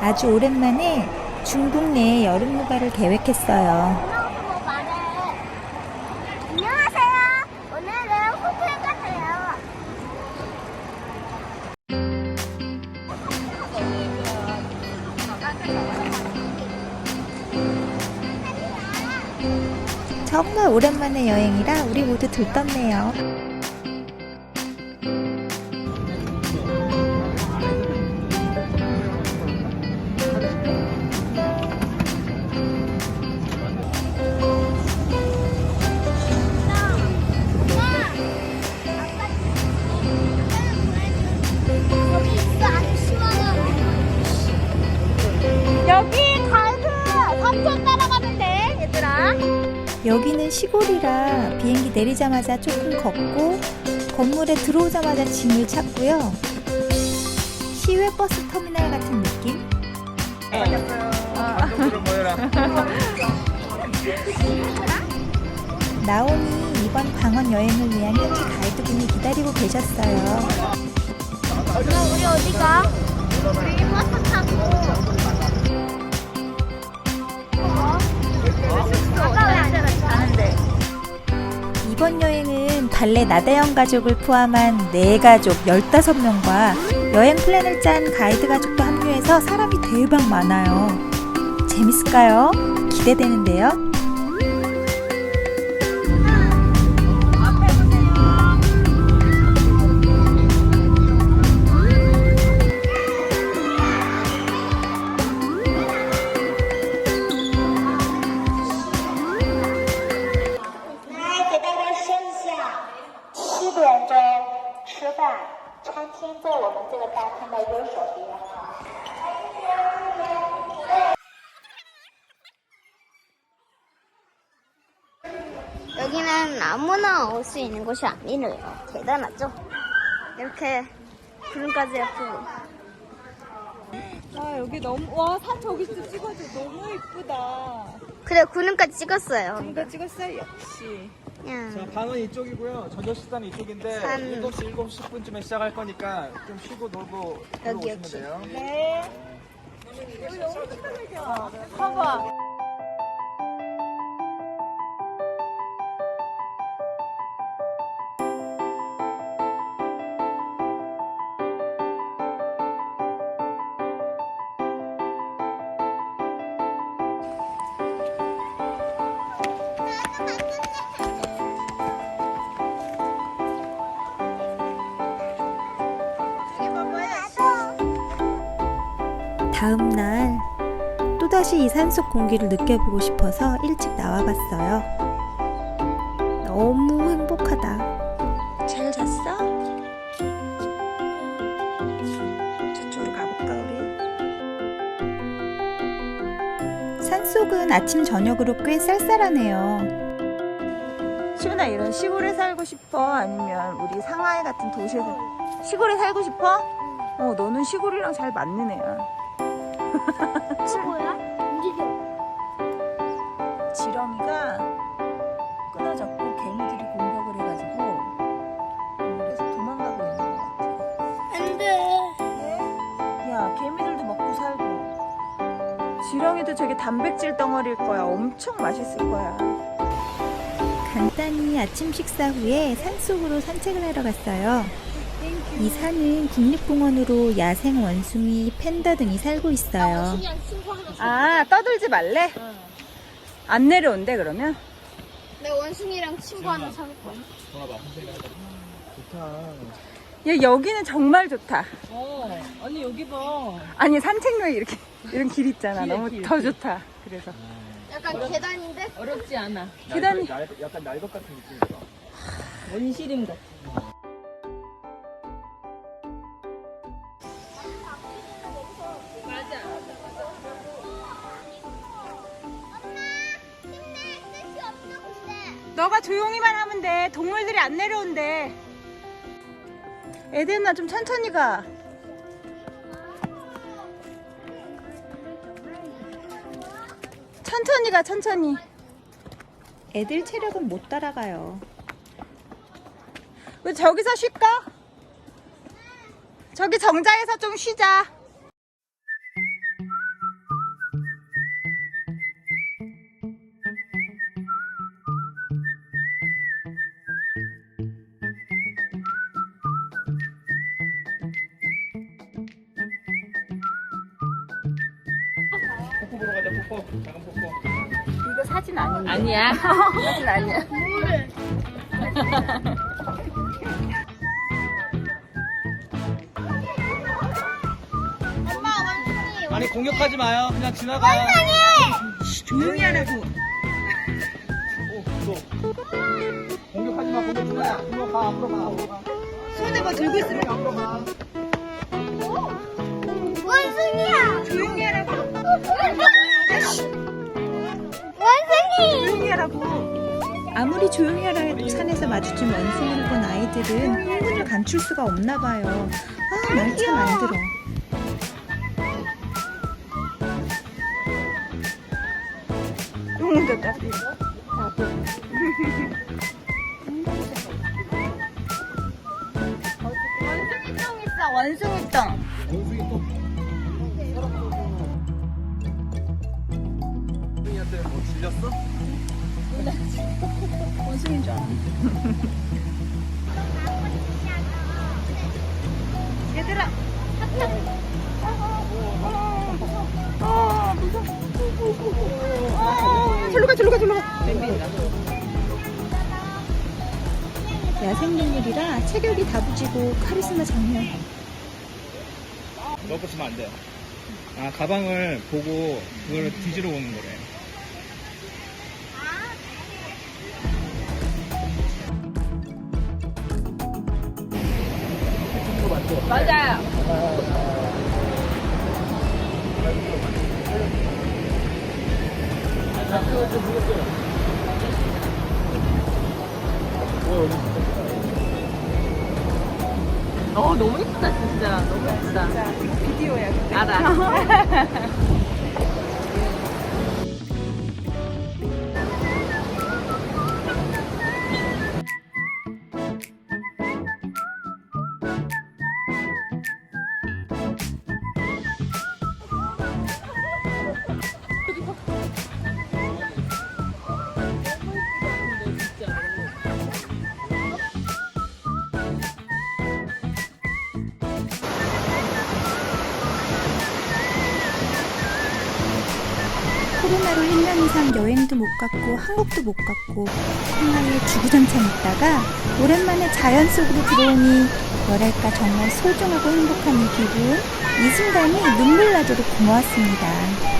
아주 오랜만에 중국 내 여름 휴가를 계획했어요. 안녕하세요. 오늘은 호텔 가세요. 정말 오랜만의 여행이라 우리 모두 들떴네요. 여기는 시골이라 비행기 내리자마자 조금 걷고 건물에 들어오자마자 짐을 찾고요. 시외 버스 터미널 같은 느낌? 모여라. 나온이 이번 방언 여행을 위한 현지 가이드분이 기다리고 계셨어요. 엄마 우리 어디가? 우리 버스 타고. 발레 나다영 가족을 포함한 4가족 15명과 여행 플랜을 짠 가이드 가족도 합류해서 사람이 대박 많아요. 재밌을까요? 기대되는데요. 아무나 올 수 있는 곳이 아니래요. 대단하죠? 이렇게 구름까지 예쁘고. 아 여기 너무 와산 저기서 찍어줘 너무 이쁘다. 그래, 구름까지 찍었어요. 이거 찍었어요 역시. 자, 방은 이쪽이고요. 저녁 식사는 이쪽인데 산. 7시, 7시 10분쯤에 시작할 거니까 좀 쉬고 놀고 여기, 들어오시면 여기. 돼요. 네. 여기 너무 시원하죠. 봐봐. 다음 날 또다시 이 산속 공기를 느껴보고 싶어서 일찍 나와봤어요. 너무 행복하다. 잘 잤어? 저쪽으로 가볼까 우리? 산속은 아침 저녁으로 꽤 쌀쌀하네요. 시훈아 이런 시골에 살고 싶어? 아니면 우리 상하이 같은 도시에서 시골에 살고 싶어? 어 너는 시골이랑 잘 맞는 애야. 친구야? 움직여. 지렁이가 끊어졌고 개미들이 공격을 해가지고 그래서 도망가고 있는 것 같아. 안 돼. 야 개미들도 먹고 살고 지렁이도 저게 단백질 덩어리일 거야. 엄청 맛있을 거야. 간단히 아침 식사 후에 산속으로 산책을 하러 갔어요. 이 산은 국립공원으로 야생 원숭이, 팬더 등이 살고 있어요. 아 떠들지 말래? 안 내려온대 그러면? 내 원숭이랑 친구 하나 사줄 거야. 좋다. 야 여기는 정말 좋다. 어, 아니 여기 봐. 아니 산책로에 이렇게 이런 길 있잖아. 길에, 너무 길, 더 길. 좋다. 그래서 약간 계단인데? 어렵지 않아. 계단이- 날, 약간 날것 같은 느낌이다. 원시림 같아. 너가 조용히만 하면 돼. 동물들이 안 내려온대. 에덴아 좀 천천히 가. 천천히 가 천천히. 애들 체력은 못 따라가요. 우리 저기서 쉴까? 저기 정자에서 좀 쉬자. 폭포 작은 폭포 이거 사진 아닌데. 아니야. 사진 아니야. 아니 공격하지 마요 그냥 지나가 조용히 하라고. 오, 또. 공격하지 마 공격하지 마 앞으로 가 앞으로 가 앞으로 가 손에 뭐 들고 있으면 앞으로 가 원숭이야! 조용히 하라고. 원숭이! 조용히 하라고. 아무리 조용히 하라 해도 산에서 마주친 원숭이를 본 아이들은 흥분을 감출 수가 없나 봐요. 아, 말 참 안 들어. 똥도 따지. 원숭이 똥 있어, 원숭이 똥. 원숭이 또 원숭이한테 뭐 질렸어? 원숭이인 줄 알았는데. 얘들아, 아, 무서워. 아, 절로 가, 절로 가, 절로 가. 야생동물이라 체격이 다부지고 카리스마 장면. 넣어 붙이면 안 돼요 아 가방을 보고 그걸 뒤지러 오는 거래 어 너무 예쁘다 진짜. 너무 예쁘다. 비디오야. 알아 코로나로 1년 이상 여행도 못 갔고 한국도 못 갔고 상하이에 주구장창 있다가 오랜만에 자연 속으로 들어오니 뭐랄까 정말 소중하고 행복한 이 기분 이 순간이 눈물 나도록 고마웠습니다.